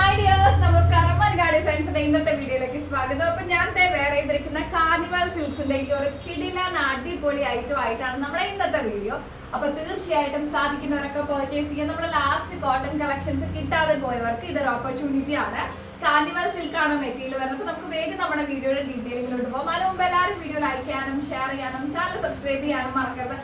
Hi dears നമസ്കാരം. മലയാളി സയൻസിന്റെ ഇന്നത്തെ വീഡിയോയിലേക്ക് സ്വാഗതം. അപ്പൊ ഞാൻ വേറെ ചെയ്തിരിക്കുന്ന കാർണിവൽ സിൽക്സിന്റെ ഈ ഒരു കിടിലൻ അടിപൊളി ഐറ്റം ആയിട്ടാണ് നമ്മുടെ ഇന്നത്തെ വീഡിയോ. അപ്പൊ തീർച്ചയായിട്ടും സാധിക്കുന്നവരൊക്കെ പർച്ചേസ് ചെയ്യാൻ നമ്മുടെ ലാസ്റ്റ് കോട്ടൺ കളക്ഷൻസ് കിട്ടാതെ പോയവർക്ക് ഇതൊരു ഓപ്പർച്യൂണിറ്റി ആണ്. കാർണിവൽ ആണ് മെറ്റീരിയൽ വരുന്നത്? അപ്പൊ നമുക്ക് വേഗം നമ്മുടെ വീഡിയോയുടെ ഡീറ്റെയിലിങ്ങിലോട്ട് പോകാം. അതിന് എല്ലാവരും വീഡിയോ ലൈക്ക് ചെയ്യാനും ഷെയർ ചെയ്യാനും ചാനൽ സബ്സ്ക്രൈബ് ചെയ്യാനും മറക്കരുത്.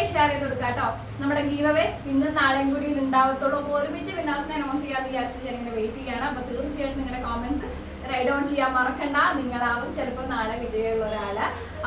അറിയുന്നവർക്കൊക്കെ ഷെയർ ചെയ്ത് കൊടുക്കുക കേട്ടോ. നമ്മുടെ ഗീവവേ ഇന്ന് നാളെയും കൂടി ഉണ്ടാവത്തുള്ളൂ. അപ്പോൾ ഒരുമിച്ച് വിനാസിനെ അനൗൺസ് ചെയ്യാൻ വിചാരിച്ച് ഞാൻ ഇങ്ങനെ വെയിറ്റ് ചെയ്യണം. അപ്പോൾ തീർച്ചയായിട്ടും നിങ്ങളുടെ കോമെന്റ്സ് റൈഡ് ഓൺ ചെയ്യാൻ മറക്കണ്ട. നിങ്ങളാവും ചിലപ്പോൾ നാളെ വിജയമുള്ള ഒരാൾ.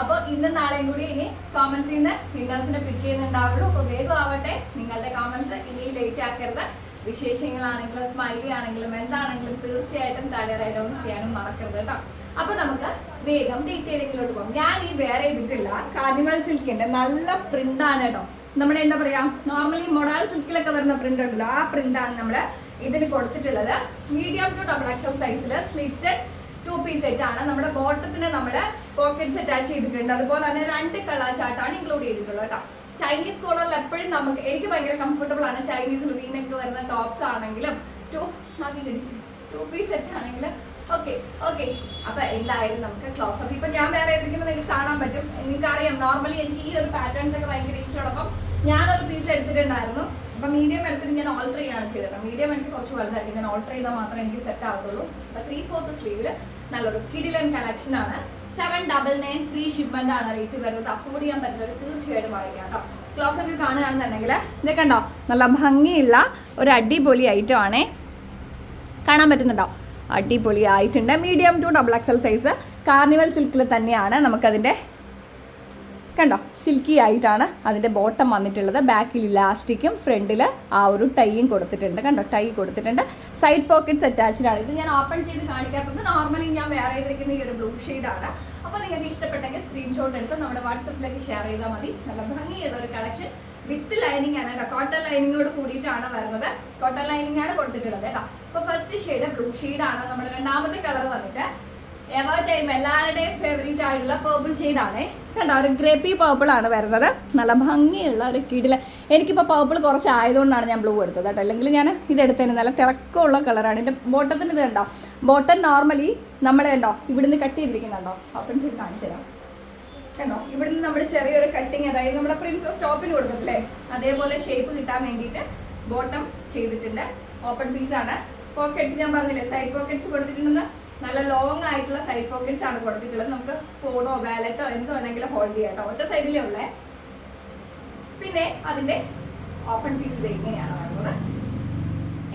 അപ്പോൾ ഇന്നും നാളെയും കൂടി ഇനി കോമന്റ്സിൽ നിന്ന് വിന്നേഴ്സിനെ പിക്ക് ചെയ്യുന്നുണ്ടാവുള്ളൂ. അപ്പോൾ വേഗം ആവട്ടെ. നിങ്ങളുടെ കോമന്റ്സ് ഇനി ലേറ്റ് ആക്കരുത്. വിശേഷങ്ങളാണെങ്കിലും സ്മൈലി ആണെങ്കിലും എന്താണെങ്കിലും തീർച്ചയായിട്ടും താഴെ റൈഡ് ചെയ്യാനും മറക്കരുത് കേട്ടോ. അപ്പൊ നമുക്ക് വേഗം ഡീറ്റെയിലിങ്ങിലോട്ട് പോകാം. ഞാൻ ഈ വേറെ ചെയ്തിട്ടില്ല. കാർണിവൽ സിൽക്കിന്റെ നല്ല പ്രിന്റ് ആണ് കേട്ടോ. നമ്മുടെ എന്താ പറയാ നോർമലി മൊഡാൽ സിൽക്കിലൊക്കെ വരുന്ന പ്രിന്റ് ഉണ്ടല്ലോ. ആ പ്രിന്റ് ആണ് നമ്മുടെ ഇതിന് കൊടുത്തിട്ടുള്ളത്. മീഡിയം ടു ഡബിൾ എക്സൽ സൈസിൽ സ്ലിറ്റഡ് ടു പീസ് സെറ്റ് ആണ്. നമ്മുടെ ബോട്ടത്തിന് നമ്മൾ പോക്കറ്റ്സ് അറ്റാച്ച് ചെയ്തിട്ടുണ്ട്. അതുപോലെ തന്നെ രണ്ട് കളർ ചാർട്ടാണ് ഇൻക്ലൂഡ് ചെയ്തിട്ടുള്ളത് കേട്ടോ. ചൈനീസ് കോളറിൽ എപ്പോഴും നമുക്ക് എനിക്ക് ഭയങ്കര കംഫർട്ടബിൾ ആണ് ചൈനീസിൽ നീനൊക്കെ വരുന്ന ടോപ്സ് ആണെങ്കിലും ടു മാറ്റി കടിച്ചു ടു പീസ് സെറ്റ് ആണെങ്കിലും ഓക്കെ ഓക്കെ അപ്പൊ എന്തായാലും നമുക്ക് ക്ലോസ് അപ്പ് ഇപ്പൊ ഞാൻ വേറെ ഏതെങ്കിലും നിങ്ങൾക്ക് കാണാൻ പറ്റും? നിങ്ങൾക്ക് അറിയാം നോർമലി എനിക്ക് ഈ ഒരു പാറ്റേൺസ് ഒക്കെ ഭയങ്കര ഇഷ്ടമാണ്. അപ്പം ഞാനൊരു പീസ് എടുത്തിട്ടുണ്ടായിരുന്നു. അപ്പൊ മീഡിയം എടുത്തിട്ട് ഞാൻ ഓൾട്ടർ ചെയ്യാണ് ചെയ്തത്. മീഡിയം എനിക്ക് കുറച്ച് വലുതായിരിക്കും. ഞാൻ ഓൾട്ടർ ചെയ്താൽ മാത്രമേ എനിക്ക് സെറ്റ് ആവത്തുള്ളൂ. അപ്പൊ ത്രീ ഫോർത്ത് സ്ലീവിൽ നല്ലൊരു കിഡിലൻ കളക്ഷൻ ആണ്. Seven double nine free shipment ആണ് റേറ്റ് വരുന്നത്. അഫോർഡ് ചെയ്യാൻ പറ്റുന്ന ഒരു തീർച്ചയായിട്ടും വാങ്ങിക്കാം കേട്ടോ ക്ലോസ് ഒക്കെ കാണുകയാണെന്നുണ്ടെങ്കിൽ ഇത് കണ്ടോ? നല്ല ഭംഗിയുള്ള ഒരു അടിപൊളി ഐറ്റം ആണേ. കാണാൻ പറ്റുന്നുണ്ടോ? അടിപൊളി ആയിട്ടുണ്ട്. Medium to double XL size carnival സിൽക്കിൽ തന്നെയാണ് നമുക്കതിന്റെ കണ്ടോ സിൽക്കി ആയിട്ടാണ് അതിന്റെ ബോട്ടം വന്നിട്ടുള്ളത്. ബാക്കിൽ ഇലാസ്റ്റിക്കും ഫ്രണ്ടിൽ ആ ഒരു ടൈയും കൊടുത്തിട്ടുണ്ട്. കണ്ടോ ടൈ കൊടുത്തിട്ടുണ്ട്. സൈഡ് പോക്കറ്റ്സ് അറ്റാച്ച്ഡ് ആണ്. ഇത് ഞാൻ ഓപ്പൺ ചെയ്ത് കാണിക്കാത്തത് നോർമലി ഞാൻ വേറെ ചെയ്തിരിക്കുന്ന ഈ ഒരു ബ്ലൂ ആണ്. അപ്പോൾ നിങ്ങൾക്ക് ഇഷ്ടപ്പെട്ടെങ്കിൽ സ്ക്രീൻഷോട്ട് എടുത്ത് നമ്മുടെ വാട്സപ്പിലേക്ക് ഷെയർ ചെയ്താൽ മതി. നല്ല ഭംഗിയുള്ള ഒരു കളക്ഷൻ വിത്ത് ലൈനിങ് ആണ് കേട്ടോ. കോട്ടൺ ലൈനിങ്ങോട് കൂടിയിട്ടാണ് വരുന്നത്. കോട്ടൺ ലൈനിങ് ആണ് കൊടുത്തിട്ടുള്ളത് കേട്ടോ. അപ്പോൾ ഫസ്റ്റ് ഷെയ്ഡ് ബ്ലൂ ആണ്. നമ്മുടെ രണ്ടാമത്തെ കളർ വന്നിട്ട് എവർ ടൈം ആയിട്ടുള്ള കണ്ടോ ഒരു ഗ്രേപ്പി പേർപ്പിൾ ആണ് വരുന്നത്. നല്ല ഭംഗിയുള്ള ഒരു കിടില എനിക്കിപ്പോൾ പേർപ്പിൾ കുറച്ച് ആയതുകൊണ്ടാണ് ഞാൻ ബ്ലൂ എടുത്തത് കേട്ടോ. അല്ലെങ്കിൽ ഞാൻ ഇത് എടുത്തതിന് നല്ല തിളക്കമുള്ള കളറാണ് എന്റെ ബോട്ടത്തിന് ഇത് കണ്ടോ? ബോട്ടം നോർമലി നമ്മൾ കണ്ടോ ഇവിടുന്ന് കട്ട് ചെയ്തിരിക്കുന്നുണ്ടോ ഓപ്പൺ ചെയ്ത് കാണിച്ചു തരാം. കണ്ടോ? ഇവിടുന്ന് നമ്മൾ ചെറിയൊരു കട്ടിങ് അതായത് നമ്മുടെ പ്രിൻസസ് ടോപ്പിന് കൊടുത്തിട്ടില്ലേ? അതേപോലെ ഷേപ്പ് കിട്ടാൻ വേണ്ടിയിട്ട് ബോട്ടം ചെയ്തിട്ടുണ്ട്. ഓപ്പൺ പീസാണ് പോക്കറ്റ്സ് ഞാൻ പറഞ്ഞില്ലേ? സൈഡ് പോക്കറ്റ്സ് കൊടുത്തിട്ടുണ്ടെന്ന്? നല്ല ലോങ് ആയിട്ടുള്ള സൈഡ് പോക്കറ്റ്സ് ആണ് കൊടുത്തിട്ടുള്ളത്. നമുക്ക് ഫോണോ വാലറ്റോ എന്തോ വേണമെങ്കിലും ഹോൾഡ് ചെയ്യാം കേട്ടോ ഒറ്റ സൈഡിലേ ഉള്ളേ. പിന്നെ അതിന്റെ ഓപ്പൺ പീസ് ഇത് എങ്ങനെയാണ് വരുന്നത്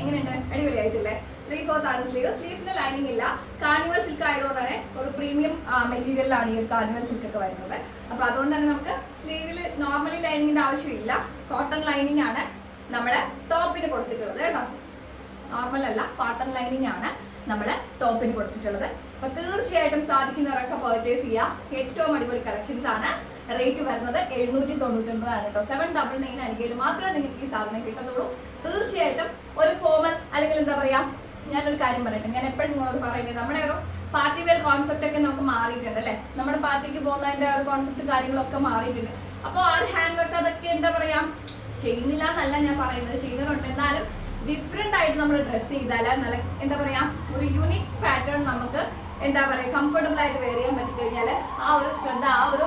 എങ്ങനെയുണ്ട്? അടിപൊളിയായിട്ടില്ലേ? ത്രീ ഫോർത്ത് ആണ് സ്ലീവ് സ്ലീവ്സിന് ലൈനിങ് ഇല്ല. കാർണിവൽ സിൽക്ക് ആയതുകൊണ്ട് തന്നെ ഒരു പ്രീമിയം മെറ്റീരിയലിലാണ് ഈ ഒരു കാർണിവൽ സിൽക്ക് ഒക്കെ വരുന്നത്. അപ്പൊ അതുകൊണ്ട് തന്നെ നമുക്ക് സ്ലീവിൽ നോർമലി ലൈനിങ്ങിന്റെ ആവശ്യമില്ല. കോട്ടൺ ലൈനിങ് ആണ് നമ്മുടെ ടോപ്പിന് കൊടുത്തിട്ടുള്ളത് കേട്ടോ. നോർമൽ അല്ല കോട്ടൺ ലൈനിങ് ആണ് നമ്മൾ ടോപ്പിന് കൊടുത്തിട്ടുള്ളത്. അപ്പൊ തീർച്ചയായിട്ടും സാധിക്കുന്നവരൊക്കെ പർച്ചേസ് ചെയ്യുക ഏറ്റവും അടിപൊളി കളക്ഷൻസ് ആണ്. റേറ്റ് വരുന്നത് എഴുന്നൂറ്റി തൊണ്ണൂറ്റൊമ്പതാണ് കേട്ടോ. സെവൻ ഡബിൾ നയൻ അല്ലെങ്കിൽ മാത്രമേ നിങ്ങൾക്ക് ഈ സാധനം കിട്ടത്തുള്ളൂ. തീർച്ചയായിട്ടും ഒരു ഫോമൽ അല്ലെങ്കിൽ എന്താ പറയാ ഞാനൊരു കാര്യം പറയട്ടെ. ഞാൻ എപ്പോഴും നിങ്ങളോട് പറയുന്നത് നമ്മുടെ ഒരു പാർട്ടി വെയർ കോൺസെപ്റ്റ് ഒക്കെ നമുക്ക് മാറിയിട്ടുണ്ട് അല്ലേ? നമ്മുടെ പാർട്ടിക്ക് പോകുന്നതിന്റെ ഒരു കോൺസെപ്റ്റ് കാര്യങ്ങളൊക്കെ മാറിയിട്ടുണ്ട്. അപ്പോൾ ആ ഒരു ഹാൻഡ് വർക്ക് അതൊക്കെ എന്താ പറയാ ചെയ്യുന്നില്ല എന്നല്ല ഞാൻ പറയുന്നത്. ചെയ്യുന്നവരുണ്ട്. എന്നാലും ഡിഫറെന്റ് ആയിട്ട് നമ്മൾ ഡ്രസ്സ് ചെയ്താൽ നല്ല എന്താ പറയാ ഒരു യൂണിക് പാറ്റേൺ നമുക്ക് എന്താ പറയാ കംഫർട്ടബിൾ ആയിട്ട് വെയർ ചെയ്യാൻ പറ്റിക്കഴിഞ്ഞാൽ ആ ഒരു ശ്രദ്ധ ആ ഒരു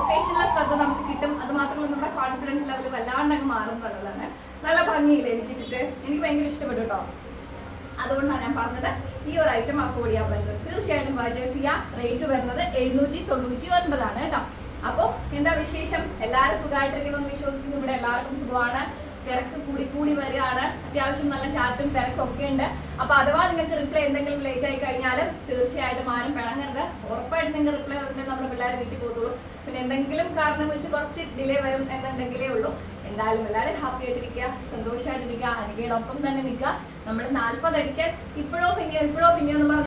ഒക്കേഷനിലെ ശ്രദ്ധ നമുക്ക് കിട്ടും. അത് മാത്രമല്ല നമ്മുടെ കോൺഫിഡൻസ് ലെവൽ വല്ലാണ്ട് അങ്ങ് മാറും എന്നുള്ളതാണ്. നല്ല ഭംഗിയില്ല എനിക്ക് ഇട്ടിട്ട്? എനിക്ക് ഭയങ്കര ഇഷ്ടപ്പെട്ടു കേട്ടോ അതുകൊണ്ടാണ് ഞാൻ പറഞ്ഞത് ഈ ഒരു ഐറ്റം അഫോർഡ് ചെയ്യാൻ പറ്റുന്നത് തീർച്ചയായിട്ടും പർച്ചേസ് ചെയ്യാം റേറ്റ് വരുന്നത് എഴുന്നൂറ്റി തൊണ്ണൂറ്റി ഒൻപതാണ് കേട്ടോ അപ്പോൾ എന്താ വിശേഷം? എല്ലാവരും സുഖമായിട്ടിരിക്കുന്നു വിശ്വസിക്കുന്നു. ഇവിടെ എല്ലാവർക്കും സുഖമാണ്. തിരക്ക് കൂടി കൂടി വരികയാണ്. അത്യാവശ്യം നല്ല ചാറ്റും ഒക്കെ ഉണ്ട്. അപ്പൊ അഥവാ നിങ്ങൾക്ക് റിപ്ലൈ എന്തെങ്കിലും ലേറ്റ് ആയി കഴിഞ്ഞാലും തീർച്ചയായിട്ടും ആരും പിണങ്ങരുത്. ഉറപ്പായിട്ടും നിങ്ങൾ റിപ്ലൈ വന്നിട്ട് നമ്മുടെ പിള്ളേരെ വീട്ടിൽ പോകുള്ളൂ പിന്നെ എന്തെങ്കിലും കാരണം വെച്ച് കുറച്ച് ഡിലേ വരും എന്നുണ്ടെങ്കിലേ ഉള്ളൂ. എന്തായാലും എല്ലാവരും ഹാപ്പി ആയിട്ടിരിക്കുക സന്തോഷമായിട്ടിരിക്കുക അനികയുടെ ഒപ്പം തന്നെ നിൽക്കുക. നമ്മൾ നാൽപ്പത് അടിക്കാൻ ഇപ്പോഴോ പിന്നെയോ ഇപ്പോഴോ പിന്നെയോ എന്ന് പറഞ്ഞ്